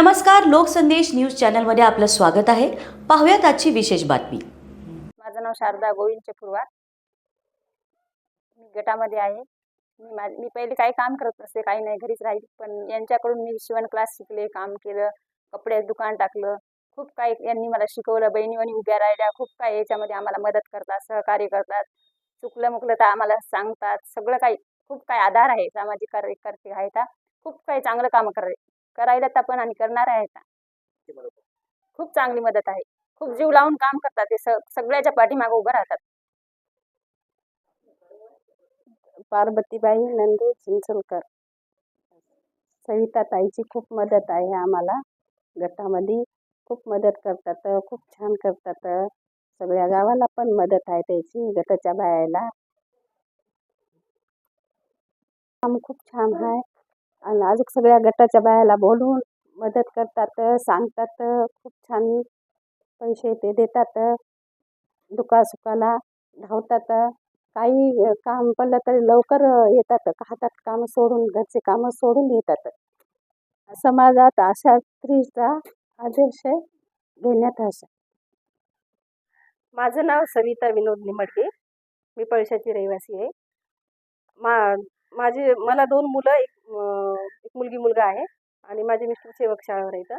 नमस्कार लोकसंदेश न्यूज चॅनलमध्ये आपलं स्वागत आहे. पाहुयात आजची विशेष बातमी. माझं नाव शारदा गोविंद चपुरवार मी गटामध्ये आहे. मी मा मी पहिले काही काम करत नसते काही नाही घरीच राहील. पण यांच्याकडून मी शिवण क्लास शिकले काम केलं कपड्याचं दुकान टाकलं. खूप काही यांनी मला शिकवलं. बहिणी उभ्या राहिल्या. खूप काही याच्यामध्ये आम्हाला मदत करतात सहकार्य करतात. चुकलं मुकलं तर आम्हाला सांगतात. सगळं काही खूप काही आधार आहे. सामाजिक कार्यकर्ते आहेत खूप काही चांगलं काम कर करायला तर पण आणि करणार आहेत हा. खूप चांगली मदत आहे. खूप जीव लावून काम करतात ते सगळ्याच्या पाठीमागे उभं राहतात. पार्वतीबाई नंदू चिंचोलकर. सविता ताईची खूप मदत आहे आम्हाला. गटामध्ये खूप मदत करतात खूप छान करतात. सगळ्या गावाला पण मदत आहे त्याची गटाच्या बायाला. काम खूप छान आहे. आणि अजून सगळ्या गटाच्या बायाला बोलवून मदत करतात सांगतात खूप छान पैसे ते देतात दुखासुखाला धावतात काही काम पडलं तरी लवकर येतात हातात कामं सोडून घरचे कामं सोडून येतात. समाजात अशा स्त्रीचा आदर्श घेण्यात असा माझं नाव सविता विनोद निमडके. मी पळशाची रहिवासी आहे. मा माझे मला दोन मुलं एक एक मुलगी मुलगा आहे आणि माझे मिस्टर सेवक शाळेवर येतं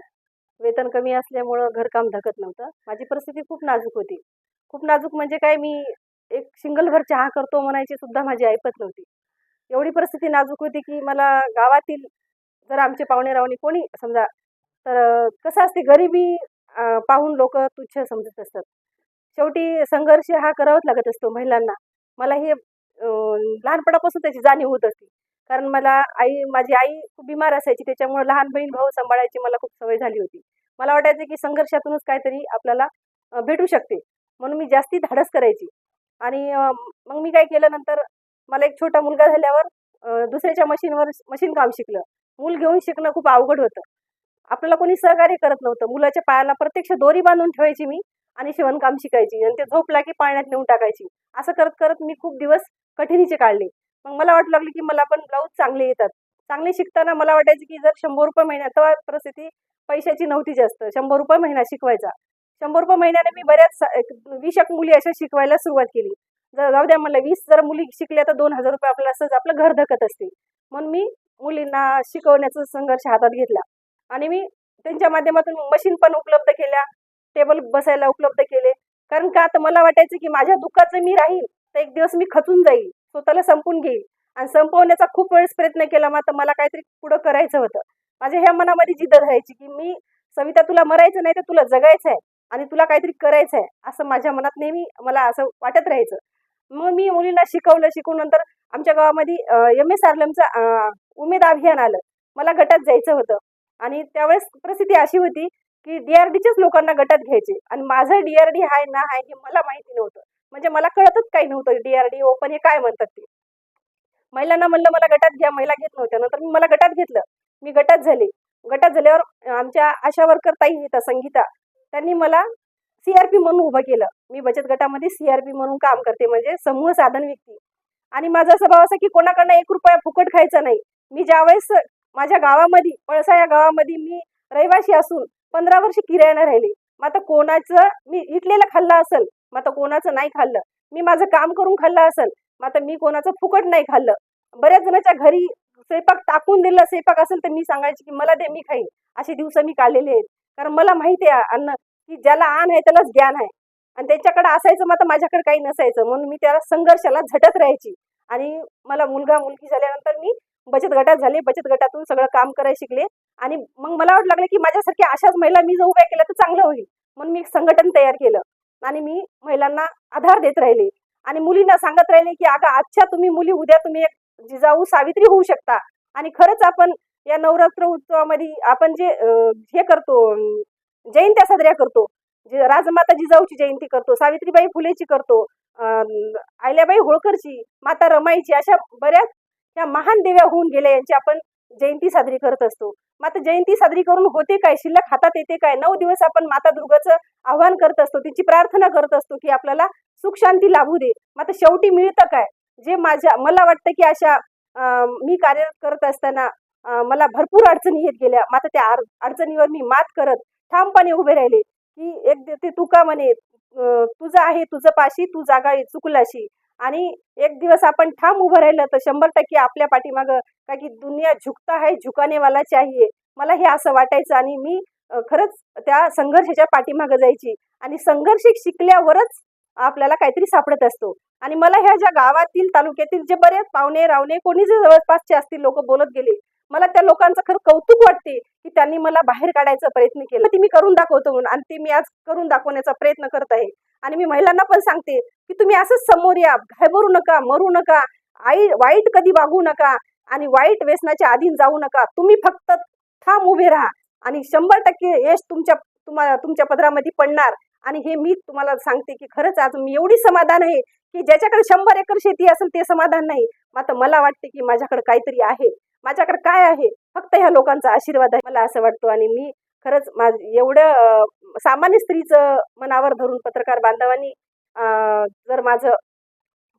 वेतन कमी असल्यामुळं घरकाम धकत नव्हतं. माझी परिस्थिती खूप नाजूक होती. खूप नाजूक म्हणजे काय मी एक सिंगलभर चहा करतो म्हणायची सुद्धा माझी ऐपत नव्हती. एवढी परिस्थिती नाजूक होती की मला गावातील जर आमचे पाहुणे रावणे कोणी समजा तर कसं असते गरिबी पाहून लोक तुच्छ समजत असतात. शेवटी संघर्ष हा करावाच लागत असतो महिलांना. मला हे लहानपणापासून त्याची जाणीव होत असते. कारण मला आई माझी आई खूप बिमार असायची त्याच्यामुळे लहान बहीण भाऊ सांभाळायची मला खूप सवय झाली होती. मला वाटायचं की संघर्षातूनच काहीतरी आपल्याला भेटू शकते. म्हणून मी जास्ती धाडस करायची. आणि मग मी काय केलं नंतर मला एक छोटा मुलगा झाल्यावर दुसऱ्याच्या मशीनवर मशीन काम शिकलं. मूल घेऊन शिकणं खूप अवघड होतं. आपल्याला कोणी सहकार्य करत नव्हतं. मुलाच्या पायाला प्रत्यक्ष दोरी बांधून ठेवायची मी आणि शिवणकाम शिकायची. आणि ते झोपला की पाण्यात नेऊन टाकायची. असं करत करत मी खूप दिवस कठीणीचे काढले. मग मला वाटू लागलं की मला पण ब्लाऊज चांगले येतात. चांगले शिकताना मला वाटायचं की जर शंभर रुपये महिन्यात तेव्हा परिस्थिती पैशाची नव्हती जास्त. शंभर रुपये महिना शिकवायचा. शंभर रुपये महिन्याने मी बऱ्याच सा- एक वीस एक मुली अशा शिकवायला सुरुवात केली. जर जाऊ द्या मला वीस जर मुली शिकल्या तर दोन हजार रुपये आपल्याला असंच आपलं घर धकत असते म्हणून मी मुलींना शिकवण्याचा संघर्ष हातात घेतला. आणि मी त्यांच्या माध्यमातून मशीन पण उपलब्ध केल्या. टेबल बसायला उपलब्ध केले. कारण का? आता मला वाटायचं की माझ्या दुःखाचं मी राहील तर एक दिवस मी खचून जाईल. स्वतःला संपून घेईल. आणि संपवण्याचा खूप वेळेस प्रयत्न केला मात्र मला काहीतरी पुढं करायचं होतं. माझ्या ह्या मनामध्ये जिद्द राहायची की मी सविता तुला मरायचं नाही तर तुला जगायचं आहे आणि तुला काहीतरी करायचं आहे असं माझ्या मनात नेहमी मला असं वाटत राहायचं. मग मी मुलींना शिकवलं शिकून नंतर आमच्या गावामध्ये एम एस आरलमचं उमेद अभियान आलं. मला गटात जायचं होतं. आणि त्यावेळेस परिस्थिती अशी होती की डीआरडीच्याच लोकांना गटात घ्यायचे. आणि माझं डीआरडी आहे ना आहे हे मला माहिती नव्हतं. म्हणजे मला कळतच काही नव्हतं. डीआरडीओ ओपन हे काय म्हणतात ते? महिलांना म्हणलं मला गटात घ्या. महिला घेत नव्हत्या. नंतर मी मला गटात घेतलं. मी गटात झाले. गटात झाल्यावर आमच्या आशा वर्कर ताई येतात संगीता त्यांनी मला सीआरपी म्हणून उभं केलं. मी बचत गटामध्ये सीआरपी म्हणून काम करते म्हणजे समूह साधन व्यक्ती. आणि माझा स्वभाव असा की कोणाकडनं एक रुपया फुकट खायचा नाही. मी ज्यावेळेस माझ्या गावामध्ये पळसा या गावामध्ये मी रहिवासी असून पंधरा वर्ष किरायानं राहिले. मग आता कोणाचं मी इटलेला खाल्ला असेल मग आता कोणाचं नाही खाल्लं. मी माझं काम करून खाल्लं असेल मग आता मी कोणाचं फुकट नाही खाल्लं. बऱ्याच जणांच्या घरी स्वयंपाक टाकून दिला स्वयंपाक असेल तर मी सांगायची की मला दे मी खाईन. असे दिवस मी काढलेले आहेत. कारण मला माहिती आहे अन्न की ज्याला आण आहे त्यालाच ज्ञान आहे. आणि त्यांच्याकडे असायचं मग आता माझ्याकडे काही नसायचं. म्हणून मी त्याला संघर्षाला झटत राहायची. आणि मला मुलगा मुलगी झाल्यानंतर मी बचत गटात झाले. बचत गटातून सगळं काम करायला शिकले. आणि मग मला वाटलं लागलं की माझ्यासारख्या अशाच महिला मी जर उभ्या केल्या तर चांगलं होईल. म्हणून मी एक संघटन तयार केलं. आणि मी महिलांना आधार देत राहिले. आणि मुलींना सांगत राहिले की अगं आजच्या तुम्ही मुली उद्या तुम्ही एक जिजाऊ सावित्री होऊ शकता. आणि खरंच आपण या नवरात्र उत्सवामध्ये आपण जे हे करतो जयंत्या साजऱ्या करतो जे राजमाता जिजाऊची जयंती करतो सावित्रीबाई फुलेची करतो अहिल्याबाई होळकरची माता रमाईची अशा बऱ्याच त्या महान देव्या होऊन गेल्या यांची आपण जयंती साजरी करत असतो. मात्र जयंती साजरी करून होते काय? शिल्लक हातात येते काय? नऊ दिवस आपण माता दुर्गाचं आव्हान करत असतो. तिची प्रार्थना करत असतो की आपल्याला सुख शांती लाभू दे. मात्र शेवटी मिळतं काय? जे माझ्या मला वाटतं की अशा मी कार्य करत असताना मला भरपूर अडचणी येत गेल्या. मात्र त्या अडचणीवर मी मात करत ठामपणे उभे राहिले की एक दे- ते तुका म्हणे तुझं आहे तुझं पाशी तू जागा आहे चुकलाशी. आणि एक दिवस आपण ठाम उभं राहिलं तर शंभर टक्के आपल्या पाठीमागं का की दुनिया झुकता है झुकाने वाला चाहिए मला हे असं वाटायचं आणि मी खरंच त्या संघर्षाच्या पाठीमागं जायची आणि संघर्ष शिकल्यावरच आपल्याला काहीतरी सापडत असतो. आणि मला ह्या ज्या गावातील तालुक्यातील जे बरेच पाहुणे रावणे कोणी जे जवळपासचे असतील लोक बोलत गेले मला त्या लोकांचं खरं कौतुक वाटते की त्यांनी मला बाहेर काढायचा प्रयत्न केला. ती मी करून दाखवतो म्हणून आणि ते मी आज करून दाखवण्याचा प्रयत्न करत आहे. आणि मी महिलांना पण सांगते की तुम्ही असंच समोर या घाबरू नका मरू नका आई वाईट कधी वागू नका आणि वाईट व्यसनाच्या अधीन जाऊ नका. तुम्ही फक्त ठाम उभे राहा आणि शंभर टक्के यश तुमच्या तुम्हाला तुमच्या पदरामध्ये पडणार. आणि हे मी तुम्हाला सांगते की खरंच आज मी एवढी समाधान आहे की ज्याच्याकडे शंभर एकर शेती असेल ते समाधान नाही. मात्र मला वाटते की माझ्याकडे काहीतरी आहे. माझ्याकडे काय आहे? फक्त ह्या लोकांचा आशीर्वाद आहे. मला असं वाटतो आणि मी खरंच माझ एवढं सामान्य स्त्रीचं मनावर धरून पत्रकार बांधवांनी जर माझं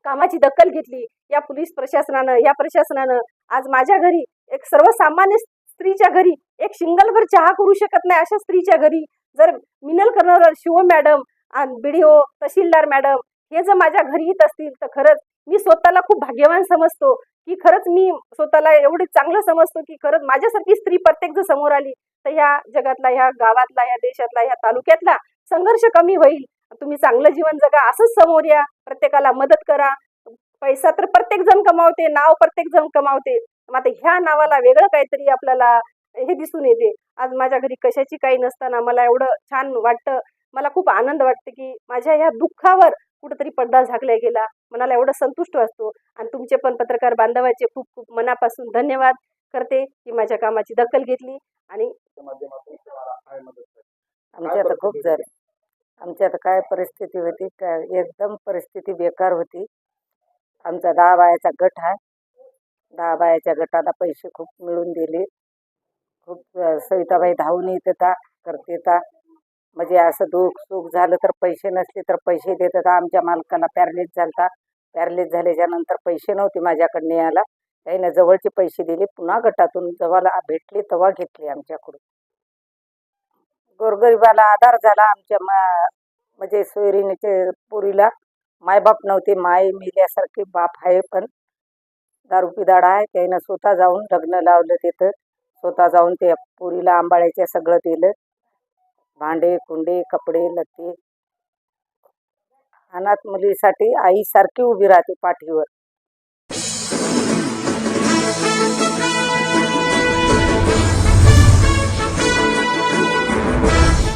कामाची दखल घेतली या पोलीस प्रशासनानं या प्रशासनानं आज माझ्या घरी एक सर्वसामान्य स्त्रीच्या घरी एक शिंगलभर चहा करू शकत नाही अशा स्त्रीच्या घरी जर मिनल करणार शिव मॅडम आणि ओ तहसीलदार मॅडम हे जर माझ्या घरी येत असतील तर खरंच मी स्वतःला खूप भाग्यवान समजतो की खरंच मी स्वतःला एवढे चांगलं समजतो की खरंच माझ्यासारखी स्त्री प्रत्येक जर समोर आली तर ह्या जगातला ह्या गावातला ह्या देशातला ह्या तालुक्यातला संघर्ष कमी होईल. तुम्ही चांगलं जीवन जगा असंच समोर या. प्रत्येकाला मदत करा. पैसा तर प्रत्येक जण कमावते नाव प्रत्येक जण कमावते. मात्र ह्या नावाला वेगळं काहीतरी आपल्याला हे दिसून येते. आज माझ्या घरी कशाची काही नसताना मला एवढं छान वाटतं. मला खूप आनंद वाटते की माझ्या ह्या दुःखावर कुठंतरी पडदा झाकला गेला. मनाला एवढं संतुष्ट असतो. आणि तुमचे पण पत्रकार बांधवाचे खूप खूप मनापासून धन्यवाद करते की माझ्या कामाची दखल घेतली आणि आमच्या आता खूप झाले आमची आता काय परिस्थिती होती काय एकदम परिस्थिती बेकार होती. आमचा दहा बायाचा गट आहे. दहा बायाच्या गटाला पैसे खूप मिळून दिले. खूप सविताबाई धावून येते होता करते ता म्हणजे असं दुःख सुख झालं तर पैसे नसले तर पैसे देत होता आमच्या मालकाला पॅरलेस झालता. पॅरलेस झाल्याच्यानंतर पैसे नव्हते माझ्याकडे यायला त्याने जवळचे पैसे दिले. पुन्हा गटातून जेव्हा भेटले तेव्हा घेतले आमच्याकडून. गोरगरिबाला आधार झाला. आमच्या मा म्हणजे सोयरिणीचे पुरीला मायबाप नव्हते. माय मिल्यासारखे बाप आहे पण दारू पिदाड आहे. त्यानं स्वतः जाऊन लग्न लावलं तिथं. स्वतः जाऊन त्या पुरीला आंबाळ्याच्या सगळं दिलं. भांडे कुंडे कपडे लत्ते. अनाथ मुलीसाठी आईसारखी उभी राहते पाठीवर.